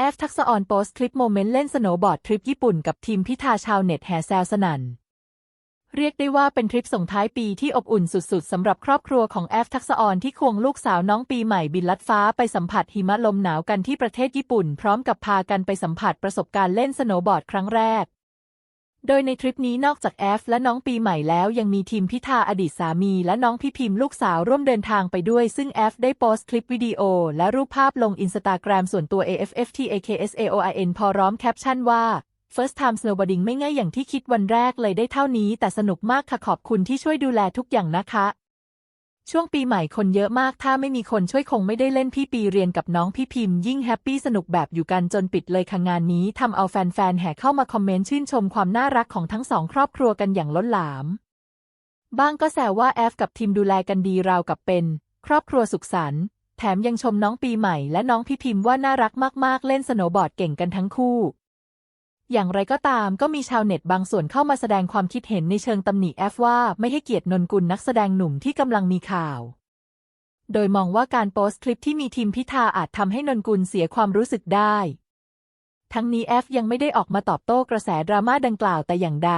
แอฟทักษะออนโพสต์คลิปโมเมนต์เล่นสโนว์บอร์ดทริปญี่ปุ่นกับทีมพิธาชาวเน็ตแห่แซวสนั่น เรียกได้ว่าเป็นทริปส่งท้ายปีที่อบอุ่นสุดๆสำหรับครอบครัวของแอฟทักษะออนที่ควงลูกสาวน้องปีใหม่บินลัดฟ้าไปสัมผัสหิมะลมหนาวกันที่ประเทศญี่ปุ่น พร้อมกับพากันไปสัมผัสประสบการณ์เล่นสโนว์บอร์ดครั้งแรก โดยในทริปนี้นอกจากแอฟและน้องปีใหม่แล้วยังมีทีมพิธาอดีตสามีและน้องพี่พิมพ์ลูกสาวร่วมเดินทางไปด้วย ซึ่งแอฟได้โพสต์คลิปวิดีโอและรูปภาพลงอินสตาแกรมส่วนตัว AFFTAKSAOIN พอร้อมแคปชั่นว่า First time snowboarding ไม่ง่ายอย่างที่คิดวันแรกเลยได้เท่านี้ แต่สนุกมากค่ะขอบคุณที่ช่วยดูแลทุกอย่างนะคะ ช่วงปีใหม่คนเยอะมาก ถ้าไม่มีคนช่วยคงไม่ได้เล่นพี่ปีเรียนกับน้องพี่พิมพ์ยิ่งแฮปปี้สนุกแบบอยู่กันจนปิดเลยค่ะงานนี้ทำเอาแฟนๆแห่เข้ามาคอมเมนต์ชื่นชมความน่ารักของทั้งสองครอบครัวกันอย่างล้นหลาม บ้างก็แซวว่าแอฟกับทีมดูแลกันดีราวกับเป็น ครอบครัวสุขสันต์แถมยังชมน้องปีใหม่และน้องพี่พิมพ์ว่าน่ารักมากๆ เล่นสโนว์บอร์ดเก่งกันทั้งคู่ อย่างไรก็ตามก็มีชาวเน็ตบางส่วนเข้ามาแสดงความคิดเห็นในเชิงตำหนิแอฟว่าไม่ให้เกียรตินนกุลนักแสดงหนุ่มที่กำลังมีข่าว โดยมองว่าการโพสต์คลิปที่มีทีมพิธาอาจทำให้นนกุลเสียความรู้สึกได้ ทั้งนี้แอฟยังไม่ได้ออกมาตอบโต้กระแสดราม่าดังกล่าวแต่อย่างใด